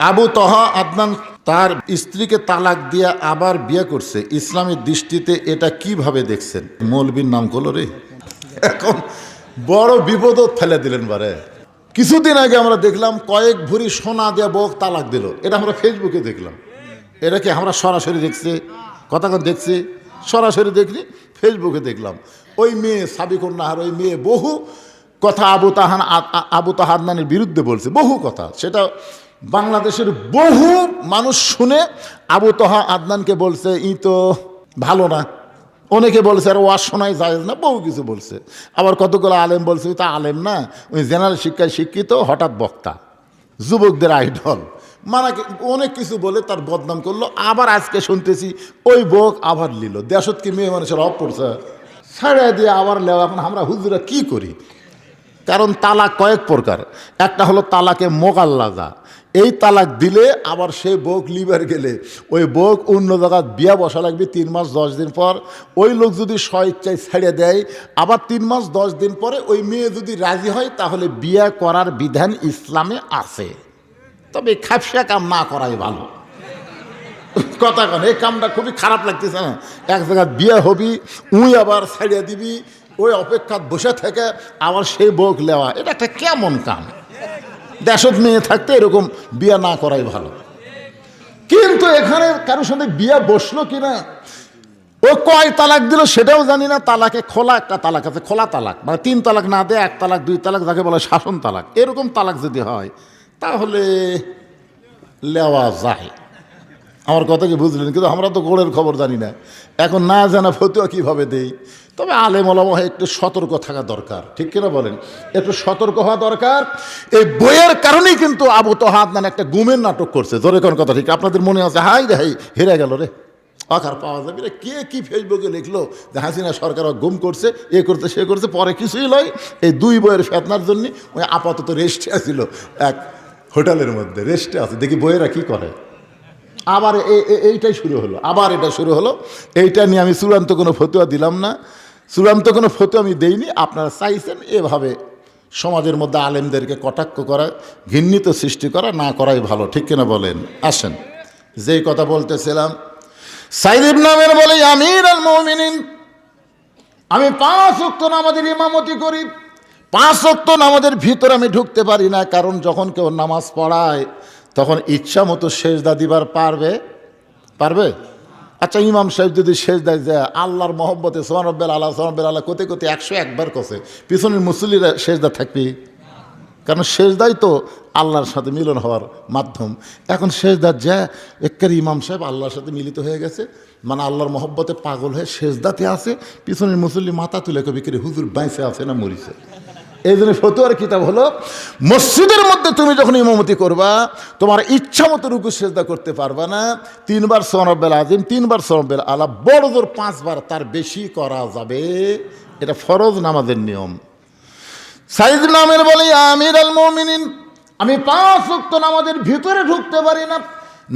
আবু তহা আদনান তার স্ত্রীকে তালাক দিয়ে আবার বিয়ে করছে। ইসলামের দৃষ্টিতে এটা কীভাবে দেখছেন? মৌলবীর নাম করল রে। এখন বড় বিপদ ফেলে দিলেন বারে। কিছুদিন আগে আমরা দেখলাম কয়েক ভরি সোনা দিয়ে বউ তালাক দিল। এটা আমরা ফেসবুকে দেখলাম। এটা কি আমরা সরাসরি দেখছি? কথা দেখছি? সরাসরি দেখলি? ফেসবুকে দেখলাম। ওই মেয়ে সাবিকুর নাহার ওই মেয়ে বহু কথা আবু তাহান আবু তাহান্নানের বিরুদ্ধে বলছে। বহু কথা। সেটা বাংলাদেশের বহু মানুষ শুনে আবু তহা আদনানকে বলছে, ই তো ভালো না। অনেকে বলছে, আর ওয়াজ শোনাই যায় না। বহু কিছু বলছে। আবার কতগুলো আলেম বলছে তা আলেম না। ওই জেনারেল শিক্ষায় শিক্ষিত হঠাৎ বক্তা, যুবকদের আইডল। মানে অনেক কিছু বলে তার বদনাম করল। আবার আজকে শুনতেছি, ওই বক আবার নিল। দেশত কি মেয়ে মানুষের অফ পড়ছে? ছাড়া দিয়ে আবার লেও এখন আমরা হুজুরা কি করি? কারণ তালাক কয়েক প্রকার। একটা হলো তালাকে মোকাল্লাজা এই তালাক দিলে আবার সেই বোক লিবার গেলে। ওই বোক অন্য জায়গায় বিয়া বসা লাগবে তিন মাস, দশ দিন পর। ওই লোক যদি স্বইচ্ছায় ছেড়ে দেয়, আবার তিন মাস, দশ দিন পরে ওই মেয়ে যদি রাজি হয়, তাহলে বিয়া করার বিধান ইসলামে আছে। তবে খাপসা কাম না করাই ভালো। কথা কন, এই কামটা খুবই খারাপ লাগতেছে না? এক জায়গায় বিয়ে হবি, উই আবার ছাড়িয়ে দিবি, ওই অপেক্ষা বসে থেকে আবার সেই বোক লেওয়া। এটা একটা কেমন কাম? দেশত মেয়ে থাকতে এরকম বিয়া না করাই ভালো। কিন্তু এখানে কারোর সাথে বিয়া বসল কিনা, ও কয় তালাক দিল সেটাও জানি না, তালাকে খোলা একটা তালাক আছে, খোলা তালাক মানে তিন তালাক না দেয়, এক তালাক, দুই তালাক, যাকে বলে শাসন তালাক, এরকম তালাক যদি হয়, তাহলে লেওয়া যায়। আমার কথা কি বুঝলেন? কিন্তু আমরা তো গোড়ের খবর জানি না। এখন না জানা ফতুয়া কীভাবে দেই? তবে আলেম হয় একটু সতর্ক থাকা দরকার। ঠিক কিনা বলেন? একটু সতর্ক হওয়া দরকার। এই বইয়ের কারণেই কিন্তু আবু তোহাদ নানা একটা গুমের নাটক করছে। জোরে কোন কথা ঠিক? আপনাদের মনে আছে, হাই রে হাই, হেরে গেল রে। আকার পাওয়া যাবে রে। কে কি ফেসবুকে লিখলো যে হাসিনা সরকার গুম করছে, এ করছে, সে করছে, পরে কিছুই লয়। এই দুই বইয়ের ফেতনার জন্য ওই আপাতত রেস্টে আছিল এক হোটেলের মধ্যে। রেস্টে আছে। দেখি বইয়েরা কি করে? আবার এইটাই শুরু হলো। আবার এটা শুরু হলো। এইটা নিয়ে আমি চূড়ান্ত কোনো ফতুয়া দিলাম না। চূড়ান্ত কোনো ফতুয়া আমি দেইনি। আপনারা চাইছেন এভাবে সমাজের মধ্যে আলেমদেরকে কটাক্ষ করা ঘৃণিত সৃষ্টি করা, না করাই ভালো। ঠিক কিনা বলেন? আসেন। যেই কথা বলতেছিলাম সাইদিব নামের বলে আমির আল মমিনিন। আমি পাঁচ অক্ত নামাজের ইমামতি করি। পাঁচ অক্ত নামাজের ভিতরে আমি ঢুকতে পারি না, কারণ যখন কেউ নামাজ পড়ায় তখন ইচ্ছা মতো সেজদা দিবার পারবে? পারবে? আচ্ছা ইমাম সাহেব যদি সেজদায় যায় আল্লাহর মহব্বতে সোহানব্বেল আল্লাহ সোহানব্বেল আল্লাহ, কোতে কোতে একশো একবার কষে পিছনের মুসল্লিরা সেজদা থাকবি। কারণ সেজদাই তো আল্লাহর সাথে মিলন হওয়ার মাধ্যম। এখন সেজদার যা একের ইমাম সাহেব আল্লাহর সাথে মিলিত হয়ে গেছে। মানে আল্লাহর মহব্বতে পাগল হয়ে সেজদাতে আছে। পিছনের মুসল্লি মাথা তুলে কবি করে হুজুর বাইসে আছে না মরিছে? এই জন্য ফতুয়ার কিতাব হলো, মসজিদের মধ্যে তুমি যখন ইমামতি করবা, তোমার ইচ্ছা মতো রুকু সেজদা করতে পারবা না, তিনবার সনব্বেল আজিম তিনবার সনব্বেল আলা বড় জোর পাঁচবার তার বেশি করা যাবে। এটা ফরজ নামাজের নিয়ম। সাইদ নামের বলে আমির আল মমিনিন, আমি পাঁচ উক্ত নামাজের ভিতরে ঢুকতে পারি না।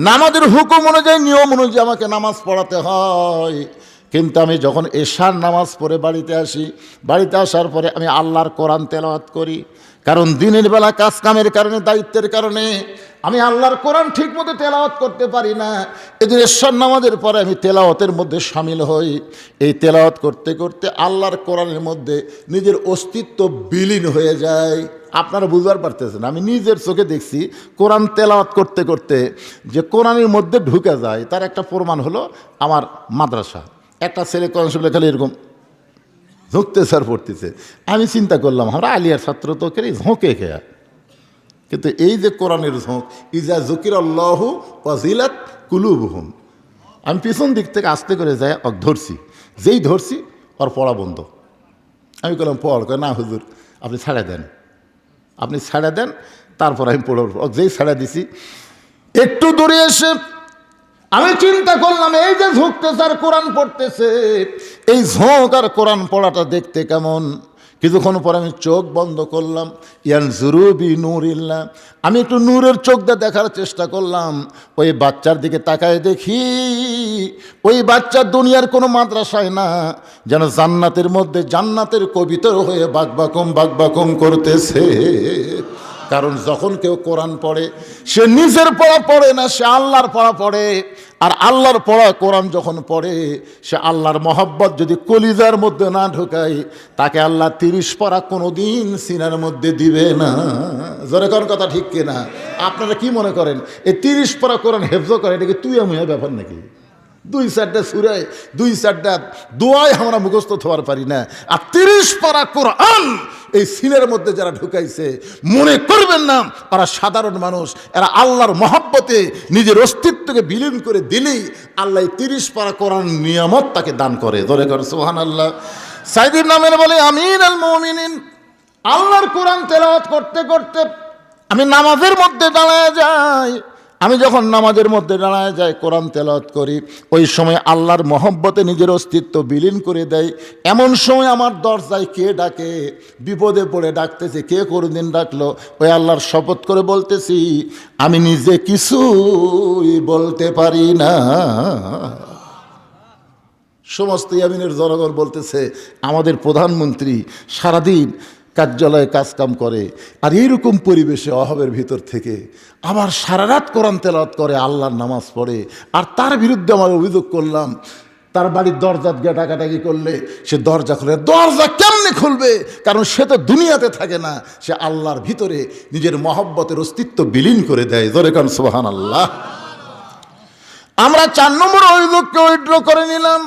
নামাজের হুকুম অনুযায়ী, নিয়ম অনুযায়ী আমাকে নামাজ পড়াতে হয়। কিন্তু আমি যখন এশার নামাজ পড়ে বাড়িতে আসি, বাড়িতে আসার পরে আমি আল্লাহর কোরআন তেলাওয়াত করি। কারণ দিনের বেলা কাজ কামের কারণে, দায়িত্বের কারণে আমি আল্লাহর কোরআন ঠিক মতো তেলাওয়াত করতে পারি না। এদিন ঈশ্বর নামাজের পরে আমি তেলাওয়াতের মধ্যে সামিল হই। এই তেলাওয়াত করতে করতে আল্লাহর কোরআনের মধ্যে নিজের অস্তিত্ব বিলীন হয়ে যায়। আপনারা বুঝবার পারতেছেন, আমি নিজের চোখে দেখছি কোরআন তেলাওয়াত করতে করতে যে কোরআনের মধ্যে ঢুকে যায়, তার একটা প্রমাণ হলো আমার মাদ্রাসা। একটা ছেলে কনস্টেবল খালি এরকম ঝুঁকতে স্যার পড়তেছে। আমি চিন্তা করলাম আমরা আলিয়ার ছাত্র তো কে ঝোঁকে খেয়া? কিন্তু এই যে কোরআনের ঝোঁক ইজা জকির আল্লাহ ওয়াজিলাত কুলুবহুম। আমি পিছন দিক থেকে আস্তে করে যাই অক ধরছি। যেই ধরছি ওর পড়া বন্ধ। আমি বললাম পড়। কয়, না হুজুর আপনি ছাড়া দেন। আপনি ছাড়া দেন তারপর আমি পড়ব। যেই ছাড়া দিছি একটু দূরে এসে আমি চিন্তা করলাম, এই যে ঝুঁকতেছে আর কোরআন পড়তেছে, এই ঝোঁক আর কোরআন পড়াটা দেখতে কেমন? কিছুক্ষণ পর আমি চোখ বন্ধ করলাম, ইয়ান জুরুবি নূর ইল্লা আমি একটু নূরের চোখ দিয়ে দেখার চেষ্টা করলাম, ওই বাচ্চার দিকে তাকায় দেখি, ওই বাচ্চা দুনিয়ার কোনো মাদ্রাসায় না, যেন জান্নাতের মধ্যে জান্নাতের কবিতর হয়ে বাকবাকম বাকবাকম করতেছে। কারণ যখন কেউ কোরআন পড়ে, সে নিজের পড়া পড়ে না, সে আল্লাহর পড়া পড়ে। আর আল্লাহর পড়া কোরআন যখন পড়ে, সে আল্লাহর মহব্বত যদি কলিজার মধ্যে না ঢোকায়, তাকে আল্লাহ তিরিশ পড়া কোনো দিন সিনার মধ্যে দিবে না। জোরে কোন কথা ঠিক কিনা? আপনারা কি মনে করেন? এই তিরিশ পড়া কোরআন হেফজ করে, এটা কি তুই আমি ব্যাপার নাকি? দুই চারটা সুরায় দুই চারটা দোয়ায় আমরা মুখস্থ থবার পারি না। আর তিরিশ পারা কোরআন এই সিনের মধ্যে যারা ঢুকাইছে, মনে করবেন না, তারা সাধারণ মানুষ, এরা আল্লাহর মহাব্বতে নিজের অস্তিত্বকে বিলীন করে দিলেই আল্লাহ তিরিশ পারা কোরআন নিয়ামত তাকে দান করে। ধরে করে সোহান আল্লাহ সাইদির নামের বলে, আমিন আল মমিনিন। আল্লাহর কোরআন তেলাওয়াত করতে করতে আমি নামাজের মধ্যে দাঁড়ায় যাই। আমি যখন নামাজের মধ্যে দাঁড়ায় যাই, কোরআন তেলাওয়াত করি, ওই সময় আল্লাহর মহব্বতে নিজের অস্তিত্ব বিলীন করে দেয় এমন সময় আমার দরজায় কে ডাকে? বিপদে পড়ে ডাকতেছে, কে কোনদিন ডাকলো? ওই আল্লাহর শপথ করে বলতেছি, আমি নিজে কিছুই বলতে পারি না। সমস্ত ইয়ামিনের জনগণ বলতেছে, আমাদের প্রধানমন্ত্রী সারাদিন কার্যালয়ে কাজকাম করে, আর এইরকম পরিবেশে অভাবের ভিতর থেকে আবার সারা রাত কোরআন তেলাওয়াত করে, আল্লাহর নামাজ পড়ে, আর তার বিরুদ্ধে আমার অভিযোগ করলাম, তার বাড়ির দরজা ডাকাডাকি করলে সে দরজা খুলে, দরজা কেমনে খুলবে? কারণ সে তো দুনিয়াতে থাকে না, সে আল্লাহর ভিতরে নিজের মহব্বতের অস্তিত্ব বিলীন করে দেয়। জোরে কারণ সোহান আল্লাহ আমরা চার নম্বর অভিযোগকে উইড্র করে নিলাম।